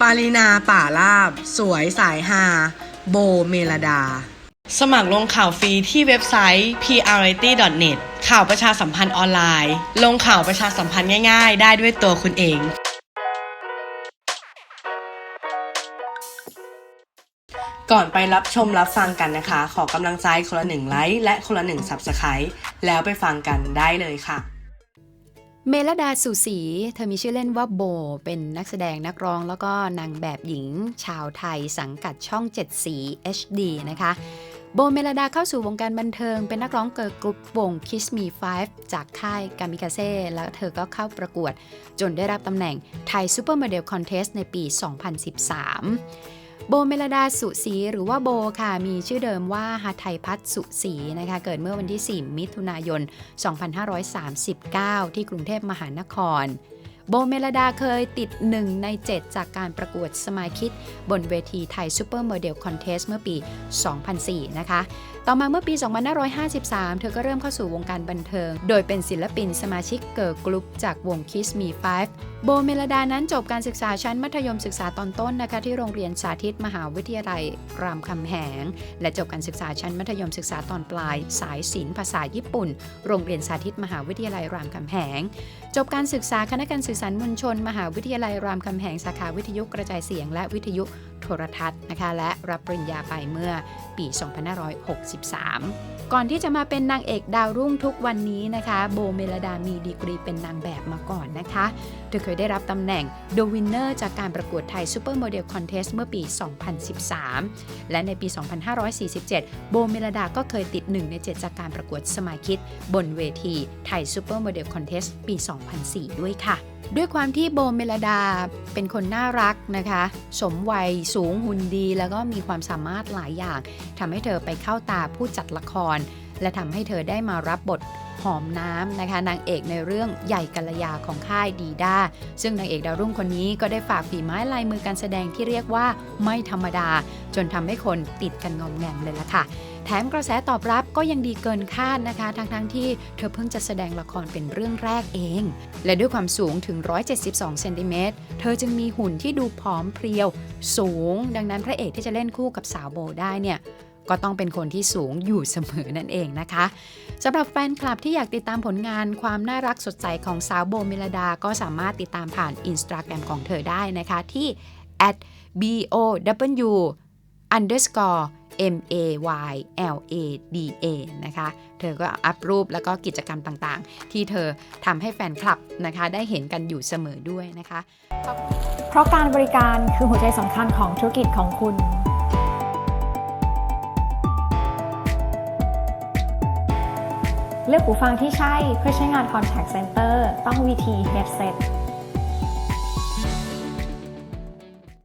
ปารินาป่าลาบ สวยสายฮาโบเมลดา สมัครลงข่าวฟรีที่เว็บไซต์ prrity.net ข่าวประชาสัมพันธ์ออนไลน์ ลงข่าวประชาสัมพันธ์ง่ายๆ ได้ด้วยตัวคุณเองก่อนไปรับชมรับฟังกันนะคะ ขอกำลังใจคนละหนึ่งไลค์และคนละหนึ่ง Subscribe แล้วไปฟังกันได้เลยค่ะ เมลดาสุสี เธอมีชื่อเล่นว่าโบ เป็นนักแสดงนักร้องแล้วก็นางแบบหญิง ชาวไทยสังกัดช่อง 7 สี HD นะคะ โบเมลดาเข้าสู่วงการบันเทิง เป็นนักร้องเกิร์ลกรุ๊ปวง Kiss Me 5 จากค่ายกามิกาเซ่ แล้วเธอก็เข้าประกวด จนได้รับตำแหน่งไทยซูเปอร์โมเดลคอนเทสในปี 2013 โบเมลดาสุสี หรือว่าโบค่ะ มีชื่อเดิมว่าฮาไทยพัฒสุสีนะคะ เกิดเมื่อวันที่ 4 มิถุนายน 2539 ที่กรุงเทพมหานคร โบเมลดาเคยติด 1 ใน 7 จากการประกวดสมาคิด บนเวทีไทยซูเปอร์โมเดลคอนเทสเมื่อปี 2004 นะคะ ต่อมาเมื่อปี 2553 เธอก็เริ่มเข้าสู่วงการบันเทิง โดยเป็นศิลปินสมาชิกเกิร์ลกรุ๊ปจากวง Kiss Me 5 โบเมลดานั้นจบการศึกษาชั้นมัธยมศึกษาตอนต้นนะคะที่โรงเรียนสาธิตมหาวิทยาลัยรามคำแหง และจบการศึกษาชั้นมัธยมศึกษาตอนปลาย สายศิลป์ภาษาญี่ปุ่น โรงเรียนสาธิตมหาวิทยาลัยรามคำแหง จบการศึกษาคณะการสื่อสารมวลชน มหาวิทยาลัยรามคำแหงสาขาวิทยุกระจายเสียง และวิทยุโทรทัศน์นะคะ และรับปริญญาไปเมื่อปี 2563 ก่อนที่จะมาเป็นนางเอกดาวรุ่งทุกวันนี้นะคะ โบเมลดามีดีกรีเป็นนางแบบมาก่อนนะคะ เธอเคยได้รับตำแหน่ง The Winner จากการประกวดไทย Super Model Contest เมื่อปี 2013 และในปี 2547 โบเมลดาก็เคยติด 1 ใน 7 จากการประกวดสมาคิด บนเวทีไทย Super Model Contest ปี 2004 ด้วยค่ะ ด้วยความที่โบเมลดาเป็นคนน่ารักนะคะ สมวัยสูงหุ่นดีแล้วก็มีความสามารถหลายอย่างทำให้เธอไปเข้าตาผู้จัดละคร และทำให้เธอได้มารับบทหอมน้ำนะคะ นางเอกในเรื่องใหญ่กัลยาของค่ายดีด้าซึ่งนางเอกดาวรุ่งคนนี้ก็ได้ฝากฝีไม้ลายมือการแสดงที่เรียกว่าไม่ธรรมดา จนทำให้คนติดกันงอมแงมเลยล่ะค่ะ แถมกระแสตอบรับก็ยังดีเกินคาดนะคะ ทั้งๆทที่เธอเพิ่งจะแสดงละครเป็นเรื่องแรกเอง และด้วยความสูงถึง 172 เซนติเมตร เธอจึงมีหุ่นที่ดูผอมเพรียว สูง ดังนั้นพระเอกที่จะเล่นคู่กับสาวโบได้เนี่ยก็ต้องเป็นคนที่สูงอยู่เสมอนั่นเองนะคะสำหรับแฟนคลับที่อยากติดตามผลงานความน่ารักสดใสของสาวโบเมลดา ก็สามารถติดตามผ่านอินสตาแกรมของเธอได้นะคะที่ at bow underscore m a y l a d a นะคะ เธอก็อัพรูปแล้วก็กิจกรรมต่างๆ ที่เธอทำให้แฟนคลับนะคะ ได้เห็นกันอยู่เสมอด้วยนะคะ เพราะการบริการคือหัวใจสำคัญของธุรกิจของคุณเลือกหูฟังที่ใช่เพื่อใช้งาน Contact Center ต้อง VT Headset